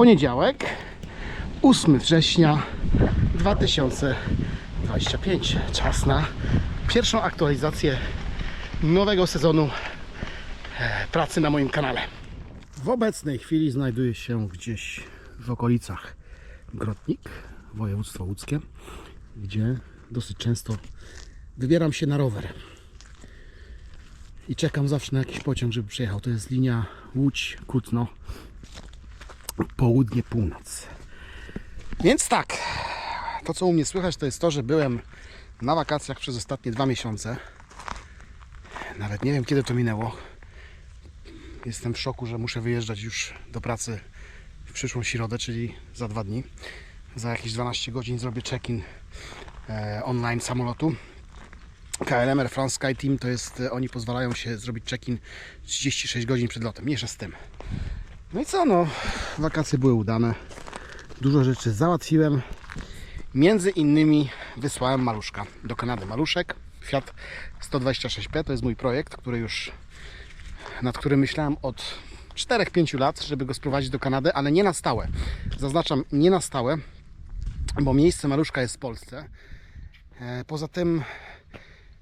poniedziałek, 8 września 2025. Czas na pierwszą aktualizację nowego sezonu e, pracy na moim kanale. W obecnej chwili znajduję się gdzieś w okolicach Grotnik, województwo łódzkie, gdzie dosyć często wybieram się na rower i czekam zawsze na jakiś pociąg, żeby przyjechał. To jest linia Łódź-Kutno, południe-północ. Więc tak, to co u mnie słychać to jest to, że byłem na wakacjach przez ostatnie dwa miesiące. Nawet nie wiem kiedy to minęło. Jestem w szoku, że muszę wyjeżdżać już do pracy w przyszłą środę, czyli za dwa dni. Za jakieś 12 godzin zrobię check-in e, online samolotu. KLM Air France Sky Team to jest, e, oni pozwalają się zrobić check-in 36 godzin przed lotem, mniejsza z tym. No i co no, wakacje były udane, dużo rzeczy załatwiłem. Między innymi wysłałem maluszka do Kanady. Maluszek Fiat 126P to jest mój projekt, który już nad którym myślałem od 4-5 lat, żeby go sprowadzić do Kanady, ale nie na stałe. Zaznaczam, nie na stałe, bo miejsce maluszka jest w Polsce. E, Poza tym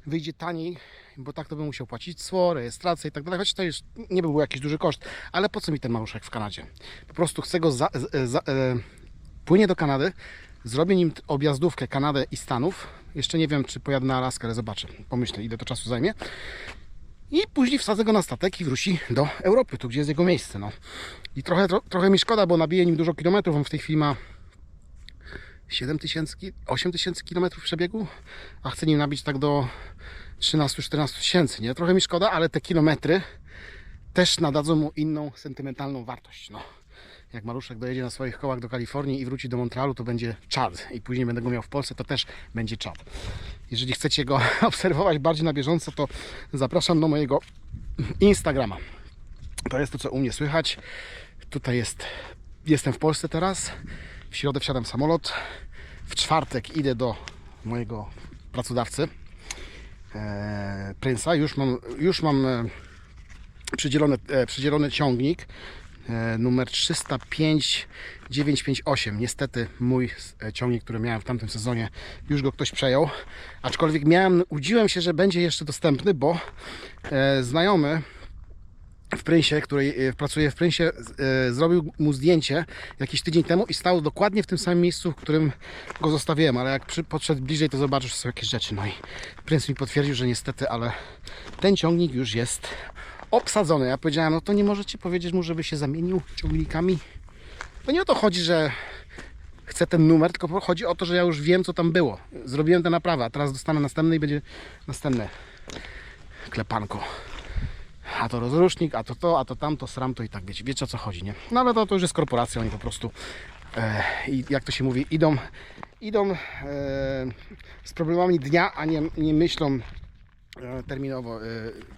wyjdzie taniej, bo tak to bym musiał płacić cło, rejestrację i tak dalej, choć to już nie był jakiś duży koszt, ale po co mi ten maluszek w Kanadzie? Po prostu chcę go za, z- za, e, płynie do Kanady, zrobię nim objazdówkę Kanadę i Stanów. Jeszcze nie wiem, czy pojadę na Alaskę, ale zobaczę. Pomyślę, ile to czasu zajmie. I później wsadzę go na statek i wróci do Europy, tu gdzie jest jego miejsce. No. I trochę, tro, trochę mi szkoda, bo nabije nim dużo kilometrów. On w tej chwili ma 7 tysięcy, 8 tysięcy kilometrów przebiegu, a chcę nim nabić tak do 13-14 tysięcy. Nie? Trochę mi szkoda, ale te kilometry też nadadzą mu inną sentymentalną wartość. No. Jak maluszek dojedzie na swoich kołach do Kalifornii i wróci do Montrealu, to będzie czad. I później będę go miał w Polsce, to też będzie czad. Jeżeli chcecie go obserwować bardziej na bieżąco, to zapraszam do mojego Instagrama. To jest to, co u mnie słychać. Tutaj jest, jestem w Polsce teraz. W środę wsiadam w samolot. W czwartek idę do mojego pracodawcy, e, Prynsa. Już mam, już mam e, przydzielony, e, przydzielony ciągnik e, numer 305 958. Niestety mój e, ciągnik, który miałem w tamtym sezonie, już go ktoś przejął. Aczkolwiek miałem, udziłem się, że będzie jeszcze dostępny, bo e, znajomy w Prynsie, który e, pracuje w Prynsie, e, zrobił mu zdjęcie jakiś tydzień temu i stał dokładnie w tym samym miejscu, w którym go zostawiłem, ale jak przy, podszedł bliżej, to zobaczył, że są jakieś rzeczy. No i Pryns mi potwierdził, że niestety, ale ten ciągnik już jest obsadzony. Ja powiedziałem, no to nie możecie powiedzieć mu, żeby się zamienił ciągnikami. To nie o to chodzi, że chcę ten numer, tylko chodzi o to, że ja już wiem, co tam było. Zrobiłem tę naprawę, a teraz dostanę następny i będzie następne klepanko. A to rozrusznik, a to to, a to tamto, sram to i tak wiecie, wiecie o co chodzi, nie? No ale to, już jest korporacja, oni po prostu e, jak to się mówi, idą, idą e, z problemami dnia, a nie, nie myślą e, terminowo, e,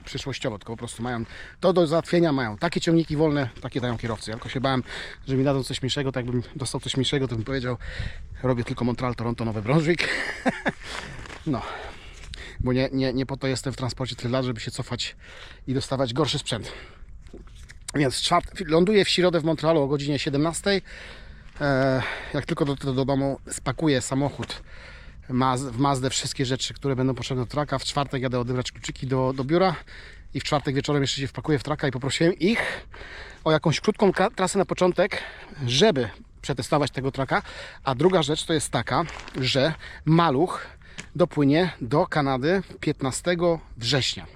przyszłościowo, tylko po prostu mają to do załatwienia, mają takie ciągniki wolne, takie dają kierowcy. Ja tylko się bałem, że mi dadzą coś mniejszego, tak jakbym dostał coś mniejszego, to bym powiedział, robię tylko Montreal, Toronto, Nowy Brunswick. no, bo nie, nie, nie po to jestem w transporcie tyle lat, żeby się cofać i dostawać gorszy sprzęt. Więc czwart, ląduję w środę w Montrealu o godzinie 17. E, jak tylko do, do, do domu spakuję samochód w Mazdę wszystkie rzeczy, które będą potrzebne do traka. W czwartek jadę odebrać kluczyki do, do biura i w czwartek wieczorem jeszcze się wpakuję w traka i poprosiłem ich o jakąś krótką trasę na początek, żeby przetestować tego traka. A druga rzecz to jest taka, że maluch dopłynie do Kanady 15 września.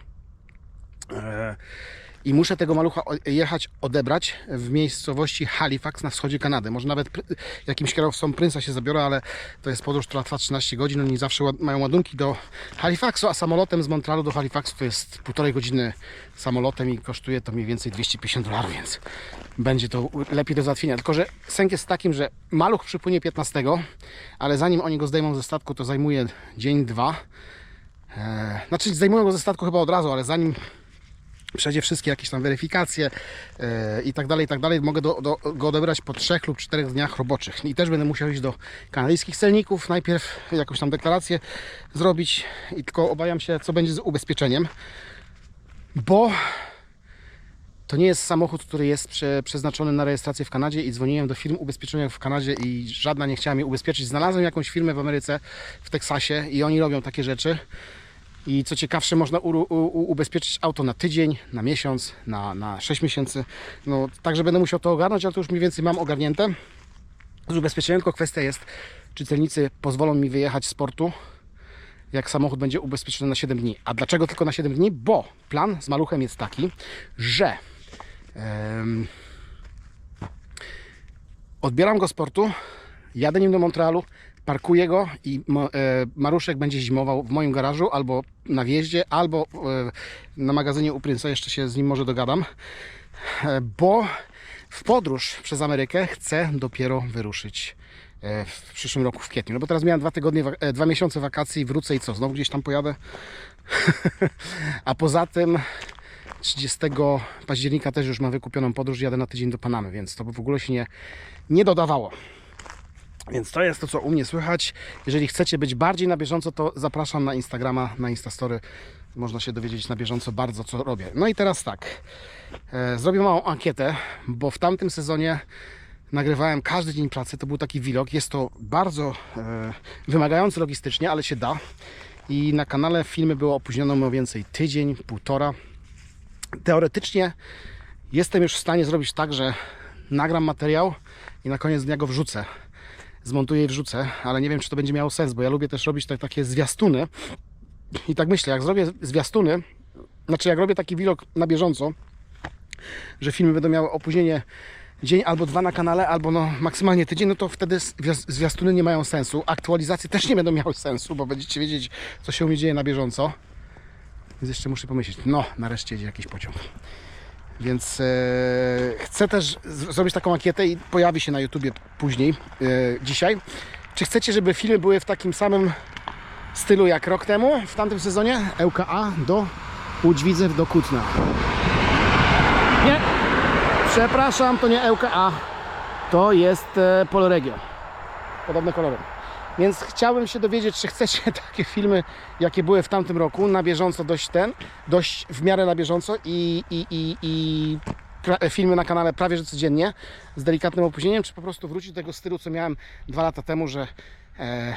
I muszę tego malucha jechać odebrać w miejscowości Halifax na wschodzie Kanady. Może nawet jakimś kierowcą Prynsa się zabiorę, ale to jest podróż, która trwa 13 godzin. Oni zawsze mają ładunki do Halifaxu, a samolotem z Montrealu do Halifaxu to jest półtorej godziny samolotem i kosztuje to mniej więcej 250 dolarów, więc będzie to lepiej do załatwienia. Tylko, że sęk jest takim, że maluch przypłynie 15, ale zanim oni go zdejmą ze statku, to zajmuje dzień, dwa. E, znaczy zdejmują go ze statku chyba od razu, ale zanim przejdzie wszystkie jakieś tam weryfikacje e, i tak dalej, i tak dalej. Mogę do, do, go odebrać po trzech lub czterech dniach roboczych. I też będę musiał iść do kanadyjskich celników, najpierw jakąś tam deklarację zrobić i tylko obawiam się, co będzie z ubezpieczeniem, bo To nie jest samochód, który jest prze, przeznaczony na rejestrację w Kanadzie i dzwoniłem do firm ubezpieczeniowych w Kanadzie i żadna nie chciała mnie ubezpieczyć. Znalazłem jakąś firmę w Ameryce, w Teksasie i oni robią takie rzeczy. I co ciekawsze, można u, u, u, ubezpieczyć auto na tydzień, na miesiąc, na, na 6 miesięcy. No, także będę musiał to ogarnąć, ale to już mniej więcej mam ogarnięte. Z ubezpieczeniem tylko kwestia jest, czy celnicy pozwolą mi wyjechać z portu, jak samochód będzie ubezpieczony na 7 dni. A dlaczego tylko na 7 dni? Bo plan z maluchem jest taki, że em, odbieram go z portu, jadę nim do Montrealu, parkuję go i e, Maruszek będzie zimował w moim garażu albo na wjeździe, albo e, na magazynie u Prince'a, jeszcze się z nim może dogadam, e, bo w podróż przez Amerykę chcę dopiero wyruszyć w przyszłym roku w kwietniu. No bo teraz miałem dwa tygodnie, wa- dwa miesiące wakacji, wrócę i co, znowu gdzieś tam pojadę? A poza tym 30 października też już mam wykupioną podróż, jadę na tydzień do Panamy, więc to by w ogóle się nie, nie dodawało. Więc to jest to, co u mnie słychać. Jeżeli chcecie być bardziej na bieżąco, to zapraszam na Instagrama, na Instastory. Można się dowiedzieć na bieżąco bardzo, co robię. No i teraz tak. E, zrobię małą ankietę, bo w tamtym sezonie nagrywałem każdy dzień pracy. To był taki vlog. Jest to bardzo e, wymagający logistycznie, ale się da. I na kanale filmy było opóźnione mniej więcej tydzień, półtora. Teoretycznie jestem już w stanie zrobić tak, że nagram materiał i na koniec dnia go wrzucę zmontuję i wrzucę, ale nie wiem, czy to będzie miało sens, bo ja lubię też robić te, takie zwiastuny. I tak myślę, jak zrobię zwiastuny, znaczy jak robię taki vlog na bieżąco, że filmy będą miały opóźnienie dzień albo dwa na kanale, albo no maksymalnie tydzień, no to wtedy zwias- zwiastuny nie mają sensu. Aktualizacje też nie będą miały sensu, bo będziecie wiedzieć, co się u mnie dzieje na bieżąco. Więc jeszcze muszę pomyśleć, no nareszcie jedzie jakiś pociąg. Więc e, chcę też zrobić taką ankietę i pojawi się na YouTubie później, e, dzisiaj. Czy chcecie, żeby filmy były w takim samym stylu jak rok temu, w tamtym sezonie? ŁKA do Łódźwidzew do Kutna. Nie, przepraszam, to nie ŁKA, to jest e, Poloregio. Podobne kolory. Więc chciałbym się dowiedzieć, czy chcecie takie filmy, jakie były w tamtym roku, na bieżąco dość ten, dość w miarę na bieżąco i, i, i, i filmy na kanale prawie że codziennie, z delikatnym opóźnieniem, czy po prostu wrócić do tego stylu, co miałem dwa lata temu, że e,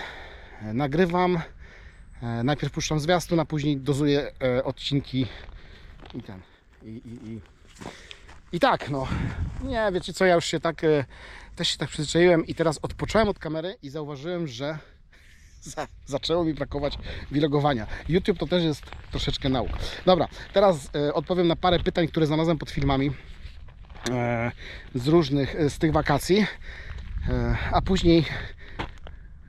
nagrywam, e, najpierw puszczam zwiastun, a później dozuję e, odcinki i ten. I, i, i, I tak, no. Nie, wiecie co, ja już się tak, e, też się tak przyzwyczaiłem i teraz odpocząłem od kamery i zauważyłem, że za, zaczęło mi brakować vlogowania. YouTube to też jest troszeczkę nauk. Dobra, teraz e, odpowiem na parę pytań, które znalazłem pod filmami e, z różnych, e, z tych wakacji, e, a później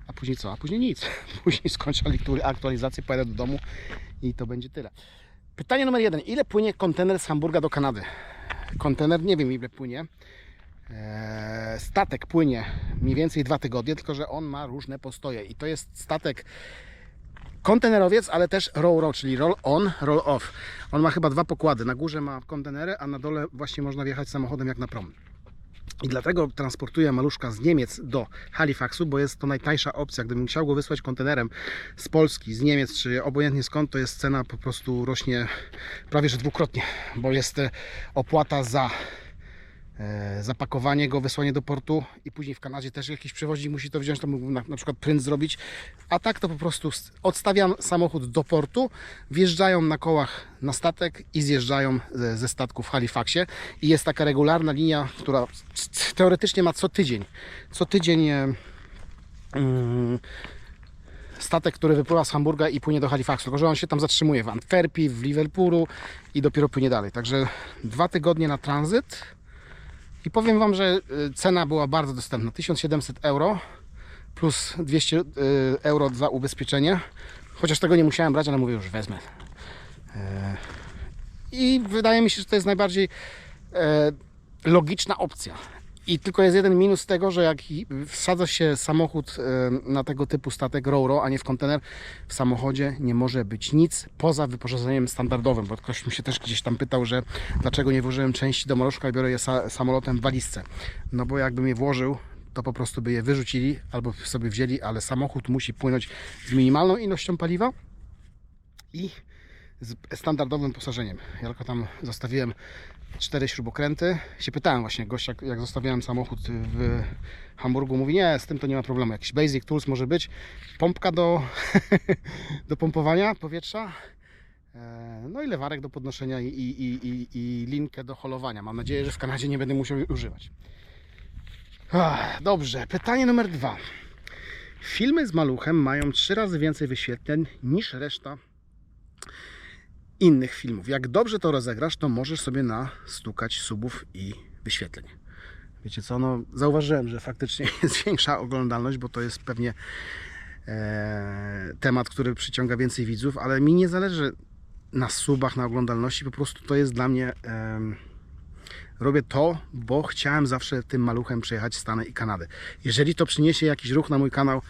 a później co? A później nic. Później skończę aktu- aktualizację, pojadę do domu i to będzie tyle. Pytanie numer jeden. Ile płynie kontener z Hamburga do Kanady? Kontener, nie wiem ile płynie. Eee, statek płynie mniej więcej dwa tygodnie, tylko że on ma różne postoje. I to jest statek kontenerowiec, ale też roll-roll, czyli roll-on, roll-off. On ma chyba dwa pokłady. Na górze ma kontenery, a na dole właśnie można wjechać samochodem jak na prom. I dlatego transportuję maluszka z Niemiec do Halifaxu, bo jest to najtańsza opcja. Gdybym chciał go wysłać kontenerem z Polski, z Niemiec, czy obojętnie skąd, to jest cena po prostu rośnie prawie że dwukrotnie, bo jest e, opłata za zapakowanie go, wysłanie do portu i później w Kanadzie też jakiś przewoźnik musi to wziąć, to mógł na, na przykład print zrobić, a tak to po prostu odstawiam samochód do portu, wjeżdżają na kołach na statek i zjeżdżają ze, ze statku w Halifaxie. I jest taka regularna linia, która teoretycznie ma co tydzień, co tydzień e, mm, statek, który wypływa z Hamburga i płynie do Halifaxu, tylko że on się tam zatrzymuje w Antwerpii, w Liverpoolu i dopiero płynie dalej. Także dwa tygodnie na tranzyt i powiem Wam, że y, cena była bardzo dostępna. 1700 euro plus 200 y, euro za ubezpieczenie. Chociaż tego nie musiałem brać, ale mówię już wezmę. E, I wydaje mi się, że to jest najbardziej logiczna opcja. I tylko jest jeden minus tego, że jak wsadza się samochód e, na tego typu statek RoRo, a nie w kontener, w samochodzie nie może być nic poza wyposażeniem standardowym, bo ktoś mi się też gdzieś tam pytał, że dlaczego nie włożyłem części do maluszka i biorę je sa samolotem w walizce. No bo jakbym je włożył, to po prostu by je wyrzucili albo sobie wzięli, ale samochód musi płynąć z minimalną ilością paliwa i z standardowym wyposażeniem. Ja tylko tam zostawiłem cztery śrubokręty. Się pytałem właśnie gościa, jak zostawiałem samochód w Hamburgu, mówi nie, z tym to nie ma problemu. Jakiś basic tools może być, pompka do, do pompowania powietrza, e, no i lewarek do podnoszenia i, i, i, i, linkę do holowania. Mam nadzieję, że w Kanadzie nie będę musiał używać. Dobrze, pytanie numer dwa. Filmy z maluchem mają trzy razy więcej wyświetleń niż reszta innych filmów. Jak dobrze to rozegrasz, to możesz sobie nastukać subów i wyświetleń. Wiecie co, no zauważyłem, że faktycznie jest większa oglądalność, bo to jest pewnie e, temat, który przyciąga więcej widzów, ale mi nie zależy na subach, na oglądalności, po prostu to jest dla mnie... em, robię to, bo chciałem zawsze tym maluchem przejechać Stany i Kanadę. Jeżeli to przyniesie jakiś ruch na mój kanał,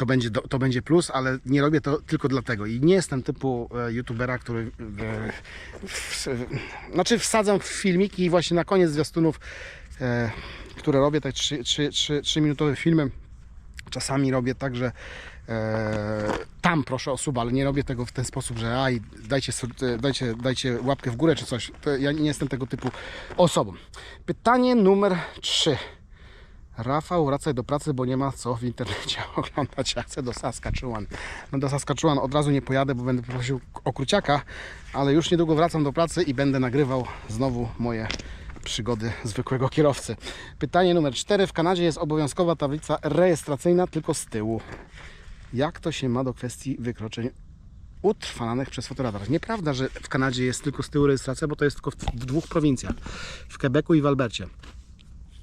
to będzie, to będzie plus, ale nie robię to tylko dlatego. I nie jestem typu e, youtubera, który e, w, znaczy wsadzam w filmiki i właśnie na koniec zwiastunów, e, które robię, tak 3 minutowe filmy, czasami robię tak, że e, tam proszę o suba, ale nie robię tego w ten sposób, że aj, dajcie, dajcie, dajcie łapkę w górę czy coś. To ja nie jestem tego typu osobą. Pytanie numer 3. Rafał, wracaj do pracy, bo nie ma co w internecie oglądać. Ja chcę do Saskatchewan. No do Saskatchewan od razu nie pojadę, bo będę prosił o kruciaka, ale już niedługo wracam do pracy i będę nagrywał znowu moje przygody zwykłego kierowcy. Pytanie numer 4. W Kanadzie jest obowiązkowa tablica rejestracyjna tylko z tyłu. Jak to się ma do kwestii wykroczeń utrwalanych przez fotoradar? Nieprawda, że w Kanadzie jest tylko z tyłu rejestracja, bo to jest tylko w, w dwóch prowincjach. W Quebecu i w Albercie.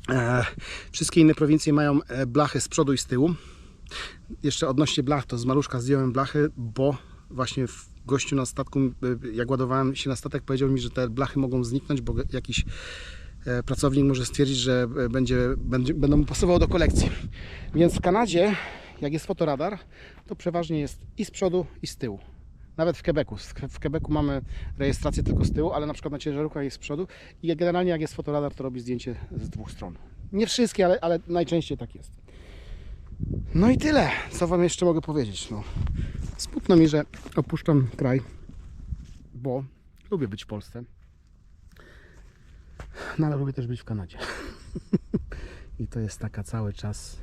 E, wszystkie inne prowincje mają e, blachy z przodu i z tyłu. Jeszcze odnośnie blach, to z maluszka zdjąłem blachy, bo właśnie w gościu na statku, e, jak ładowałem się na statek, powiedział mi, że te blachy mogą zniknąć, bo jakiś pracownik może stwierdzić, że będzie, będzie, będą pasowały do kolekcji. Więc w Kanadzie, jak jest fotoradar, to przeważnie jest i z przodu, i z tyłu. Nawet w Quebecu. W Quebecu mamy rejestrację tylko z tyłu, ale na przykład na ciężarówkach jest z przodu i generalnie jak jest fotoradar, to robi zdjęcie z dwóch stron. Nie wszystkie, ale, ale najczęściej tak jest. No i tyle. Co Wam jeszcze mogę powiedzieć? No, smutno mi, że opuszczam kraj, bo lubię być w Polsce. No ale lubię też być w Kanadzie. I to jest taka cały czas.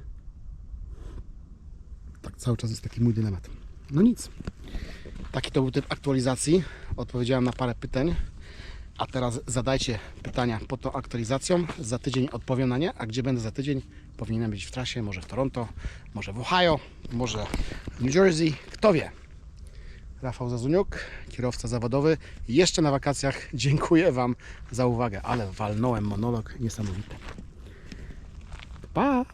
Tak cały czas jest taki mój dylemat. No nic. Taki to był typ aktualizacji. Odpowiedziałem na parę pytań. A teraz zadajcie pytania pod tą aktualizacją. Za tydzień odpowiem na nie. A gdzie będę za tydzień? Powinienem być w trasie, może w Toronto, może w Ohio, może w New Jersey. Kto wie? Rafał Zazuniuk, kierowca zawodowy. Jeszcze na wakacjach. Dziękuję Wam za uwagę, ale walnąłem monolog niesamowity. Pa!